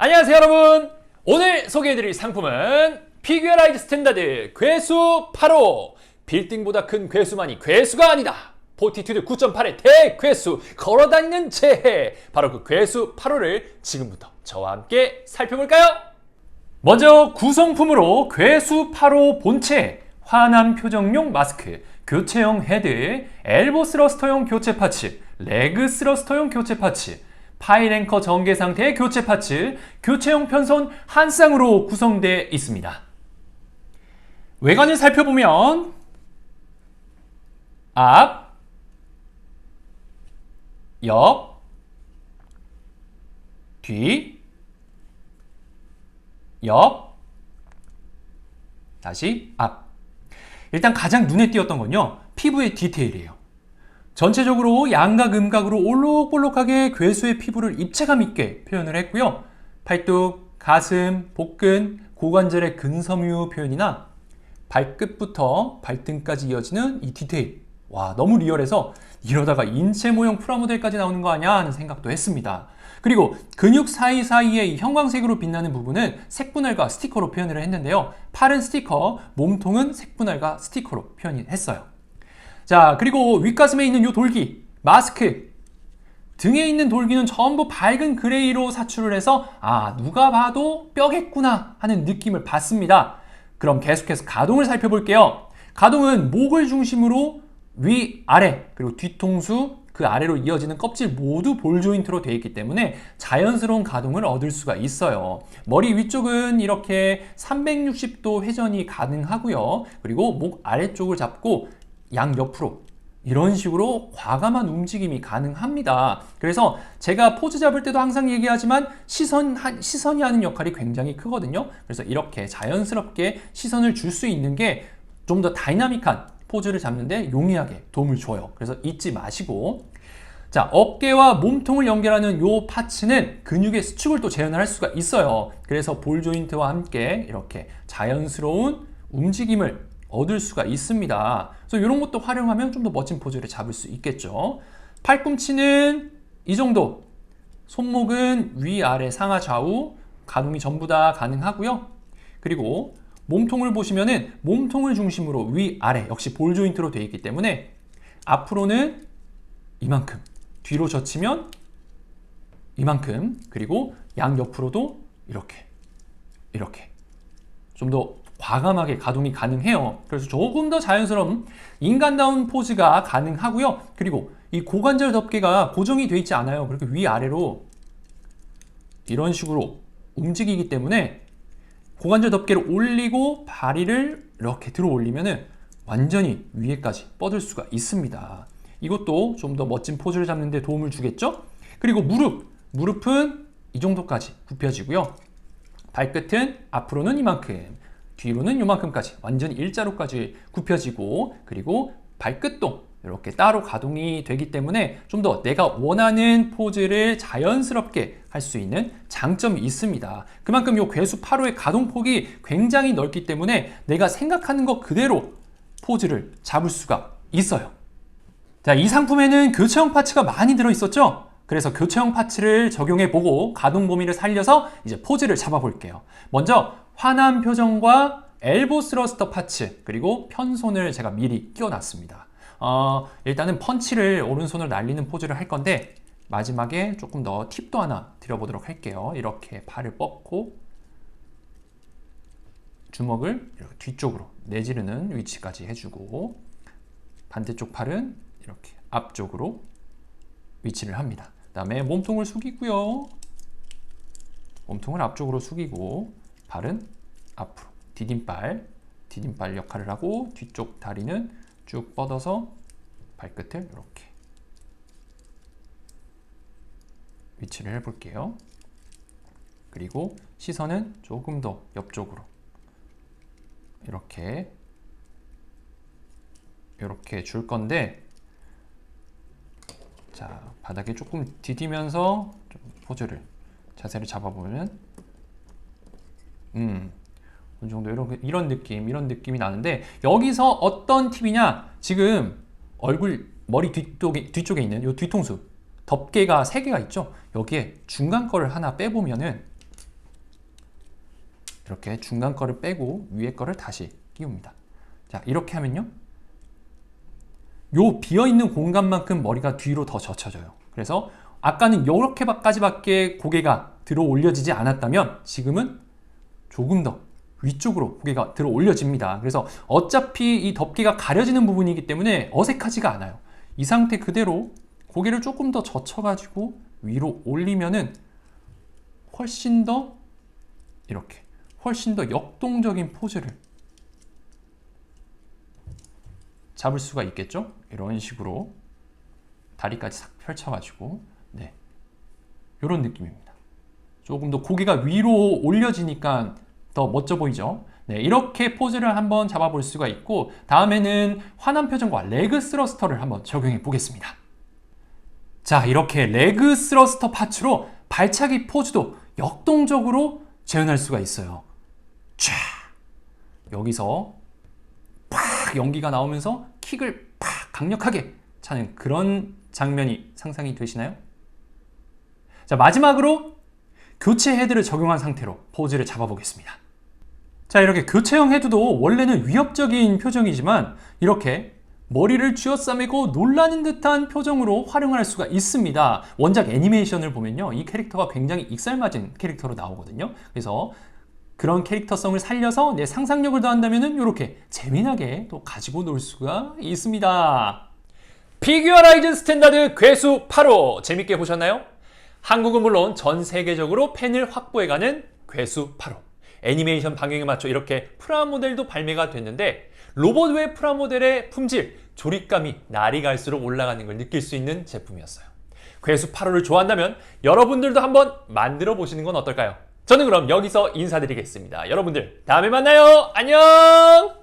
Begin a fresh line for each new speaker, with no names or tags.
안녕하세요 여러분. 오늘 소개해드릴 상품은 피규어라이즈 스탠다드 괴수 8호. 빌딩보다 큰 괴수만이 괴수가 아니다. 포티튜드 9.8의 대괴수 걸어다니는 재해. 바로 그 괴수 8호를 지금부터 저와 함께 살펴볼까요? 먼저 구성품으로 괴수 8호 본체, 환함 표정용 마스크, 교체형 헤드, 엘보 스러스터용 교체 파츠, 레그 스러스터용 교체 파츠, 파이랭커 전개 상태의 교체 파츠, 교체용 편선 한 쌍으로 구성되어 있습니다. 외관을 살펴보면 앞, 옆, 뒤, 옆, 다시 앞. 일단 가장 눈에 띄었던 건요, 피부의 디테일이에요. 전체적으로 양각, 음각으로 올록볼록하게 괴수의 피부를 입체감 있게 표현을 했고요. 팔뚝, 가슴, 복근, 고관절의 근섬유 표현이나 발끝부터 발등까지 이어지는 이 디테일. 와, 너무 리얼해서 이러다가 인체 모형 프라모델까지 나오는 거 아니야 하는 생각도 했습니다. 그리고 근육 사이사이에 이 형광색으로 빛나는 부분은 색분할과 스티커로 표현을 했는데요. 팔은 스티커, 몸통은 색분할과 스티커로 표현했어요. 자, 그리고 윗가슴에 있는 요 돌기, 마스크, 등에 있는 돌기는 전부 밝은 그레이로 사출을 해서 아, 누가 봐도 뼈겠구나 하는 느낌을 받습니다. 그럼 계속해서 가동을 살펴볼게요. 가동은 목을 중심으로 위, 아래, 그리고 뒤통수, 그 아래로 이어지는 껍질 모두 볼 조인트로 되어 있기 때문에 자연스러운 가동을 얻을 수가 있어요. 머리 위쪽은 이렇게 360도 회전이 가능하고요. 그리고 목 아래쪽을 잡고 양옆으로 이런 식으로 과감한 움직임이 가능합니다. 그래서 제가 포즈 잡을 때도 항상 얘기하지만 시선, 시선이 하는 역할이 굉장히 크거든요. 그래서 이렇게 자연스럽게 시선을 줄 수 있는 게 좀 더 다이나믹한 포즈를 잡는데 용이하게 도움을 줘요. 그래서 잊지 마시고 자, 어깨와 몸통을 연결하는 요 파츠는 근육의 수축을 또 재현할 수가 있어요. 그래서 볼 조인트와 함께 이렇게 자연스러운 움직임을 얻을 수가 있습니다. 그래서 이런 것도 활용하면 좀 더 멋진 포즈를 잡을 수 있겠죠. 팔꿈치는 이 정도. 손목은 위, 아래, 상하, 좌우 가동이 전부 다 가능하고요. 그리고 몸통을 보시면은 몸통을 중심으로 위, 아래 역시 볼 조인트로 되어 있기 때문에 앞으로는 이만큼, 뒤로 젖히면 이만큼, 그리고 양옆으로도 이렇게, 이렇게 좀 더 과감하게 가동이 가능해요. 그래서 조금 더 자연스러운 인간다운 포즈가 가능하고요. 그리고 이 고관절 덮개가 고정이 되어 있지 않아요. 그렇게 위아래로 이런 식으로 움직이기 때문에 고관절 덮개를 올리고 다리를 이렇게 들어 올리면은 완전히 위에까지 뻗을 수가 있습니다. 이것도 좀 더 멋진 포즈를 잡는 데 도움을 주겠죠? 그리고 무릎, 무릎은 이 정도까지 굽혀지고요. 발끝은 앞으로는 이만큼, 뒤로는 이만큼까지 완전히 일자로까지 굽혀지고 그리고 발끝도 이렇게 따로 가동이 되기 때문에 좀 더 내가 원하는 포즈를 자연스럽게 할 수 있는 장점이 있습니다. 그만큼 이 괴수 8호의 가동폭이 굉장히 넓기 때문에 내가 생각하는 것 그대로 포즈를 잡을 수가 있어요. 자, 이 상품에는 교체형 파츠가 많이 들어있었죠? 그래서 교체형 파츠를 적용해 보고 가동 범위를 살려서 이제 포즈를 잡아 볼게요. 먼저 환한 표정과 엘보 스러스터 파츠 그리고 편손을 제가 미리 끼워놨습니다. 어, 일단은 펀치를 오른손을 날리는 포즈를 할 건데 마지막에 조금 더 팁도 하나 드려보도록 할게요. 이렇게 발을 뻗고 주먹을 이렇게 뒤쪽으로 내지르는 위치까지 해주고 반대쪽 팔은 이렇게 앞쪽으로 위치를 합니다. 그 다음에 몸통을 숙이고요. 몸통을 앞쪽으로 숙이고 발은 앞으로. 디딤발 디딤발 역할을 하고 뒤쪽 다리는 쭉 뻗어서 발끝을 이렇게 위치를 해볼게요. 그리고 시선은 조금 더 옆쪽으로. 이렇게. 이렇게 줄 건데 자 바닥에 조금 디디면서 좀 포즈를 자세를 잡아보면 음 어느 정도 이런 이런 느낌 이런 느낌이 나는데 여기서 어떤 팁이냐 지금 얼굴 머리 뒤쪽에 뒤쪽에 있는 이 뒤통수 덮개가 세 개가 있죠 여기에 중간 거를 하나 빼보면은 이렇게 중간 거를 빼고 위에 거를 다시 끼웁니다. 자, 이렇게 하면요. 요 비어있는 공간만큼 머리가 뒤로 더 젖혀져요. 그래서 아까는 이렇게까지밖에 고개가 들어 올려지지 않았다면 지금은 조금 더 위쪽으로 고개가 들어 올려집니다. 그래서 어차피 이 덮개가 가려지는 부분이기 때문에 어색하지가 않아요. 이 상태 그대로 고개를 조금 더 젖혀가지고 위로 올리면은 훨씬 더 이렇게 훨씬 더 역동적인 포즈를 잡을 수가 있겠죠? 이런 식으로 다리까지 싹 펼쳐가지고 네 이런 느낌입니다. 조금 더 고개가 위로 올려지니까 더 멋져 보이죠? 네, 이렇게 포즈를 한번 잡아볼 수가 있고 다음에는 환한 표정과 레그 스러스터를 한번 적용해 보겠습니다. 자, 이렇게 레그 스러스터 파츠로 발차기 포즈도 역동적으로 재현할 수가 있어요. 쫙 여기서 팍 연기가 나오면서 킥을 팍 강력하게 차는 그런 장면이 상상이 되시나요? 자, 마지막으로 교체 헤드를 적용한 상태로 포즈를 잡아보겠습니다. 자, 이렇게 교체형 헤드도 원래는 위협적인 표정이지만 이렇게 머리를 쥐어싸매고 놀라는 듯한 표정으로 활용할 수가 있습니다. 원작 애니메이션을 보면요. 이 캐릭터가 굉장히 익살맞은 캐릭터로 나오거든요. 그래서 그런 캐릭터성을 살려서 내 상상력을 더한다면 이렇게 재미나게 또 가지고 놀 수가 있습니다. 피규어라이즈 스탠다드 괴수 8호 재밌게 보셨나요? 한국은 물론 전 세계적으로 팬을 확보해가는 괴수 8호. 애니메이션 방영에 맞춰 이렇게 프라모델도 발매가 됐는데 로봇 외 프라모델의 품질, 조립감이 날이 갈수록 올라가는 걸 느낄 수 있는 제품이었어요. 괴수 8호를 좋아한다면 여러분들도 한번 만들어 보시는 건 어떨까요? 저는 그럼 여기서 인사드리겠습니다. 여러분들 다음에 만나요. 안녕!